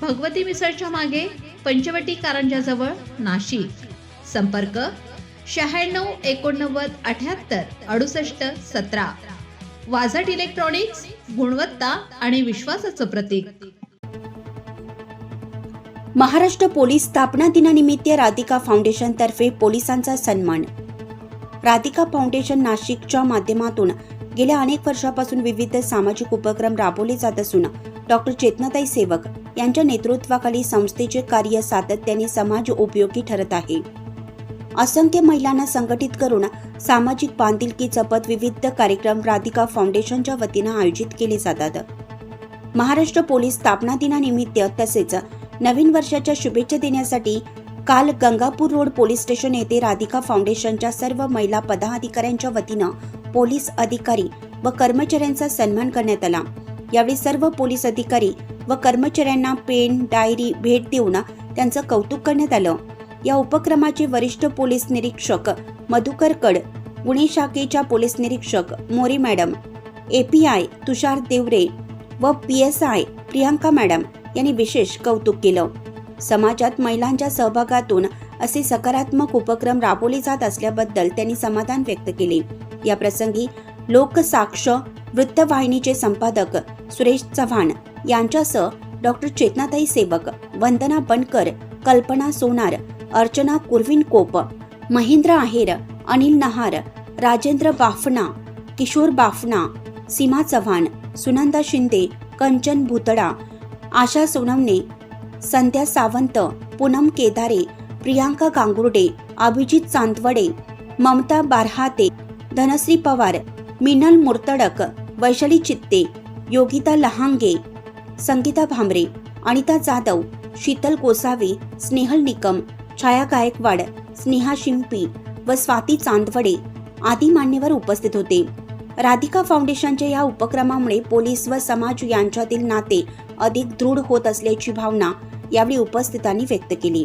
भगवती मिसळच्या मागे पंचवटी कारंजाजवळ नाशिक. संपर्क शहाण्णव एकोणनव्वद अठ्याहत्तर अडुसष्ट सतरा. वाझट इलेक्ट्रॉनिक्स गुणवत्ता आणि विश्वासाचं प्रतीक. महाराष्ट्र पोलीस स्थापना दिनानिमित्त राधिका फाउंडेशनतर्फे पोलिसांचा सन्मान. राधिका फाउंडेशन नाशिकच्या माध्यमातून गेल्या अनेक वर्षापासून विविध सामाजिक उपक्रम राबवले जात असून डॉक्टर चेतनाताई सेवक यांच्या नेतृत्वाखाली संस्थेचे कार्य सातत्याने समाज उपयोगी ठरत आहे. असंख्य महिलांना संघटित करून सामाजिक बांधिलकी जपत विविध कार्यक्रम राधिका फाउंडेशनच्या वतीनं आयोजित केले जातात. महाराष्ट्र पोलीस स्थापना दिनानिमित्त तसेच नवीन वर्षाच्या शुभेच्छा देण्यासाठी काल गंगापूर रोड पोलीस स्टेशन येथे राधिका फाउंडेशनच्या सर्व महिला पदाधिकाऱ्यांच्या वतीनं पोलीस अधिकारी व कर्मचाऱ्यांचा सन्मान करण्यात आला. यावेळी सर्व पोलीस अधिकारी व कर्मचाऱ्यांना पेन डायरी भेट देऊन त्यांचं कौतुक करण्यात आलं. या उपक्रमाचे वरिष्ठ पोलीस निरीक्षक मधुकर कड गुन्हे शाखेच्या पोलीस निरीक्षक मोरी मॅडम एपीआय तुषार देवरे व P S I Priyanka madam यांनी विशेष कौतुक केलं. समाजात महिलांच्या सहभागातून असे सकारात्मक उपक्रम राबवले जात असल्याबद्दल त्यांनी समाधान व्यक्त केले. या प्रसंगी लोकसाक्ष वृत्तवाहिनीचे संपादक सुरेश चव्हाण यांच्यासह डॉक्टर चेतनाताई सेवक वंदना बनकर कल्पना सोनार अर्चना कुर्विन कोप महेंद्र आहेर अनिल नहार राजेंद्र बाफना किशोर बाफना सीमा चव्हाण सुनंदा शिंदे कंचन भुतडा आशा सोनवणे संध्या सावंत पूनम केदारे प्रियांका गांगुर्डे अभिजित चांदवडे ममता बारहाते धनश्री पवार मिनल मुर्तडक वैशाली चित्ते योगिता लहांगे संगीता भांबरे अनिता जाधव शीतल गोसावी स्नेहल निकम छाया गायकवाड स्नेहा शिंपी व स्वाती चांदवडे आदी मान्यवर उपस्थित होते. राधिका फाउंडेशनच्या या उपक्रमामुळे पोलीस व समाज यांच्यातील नाते अधिक दृढ होत असल्याची भावना यावेळी उपस्थितांनी व्यक्त केली.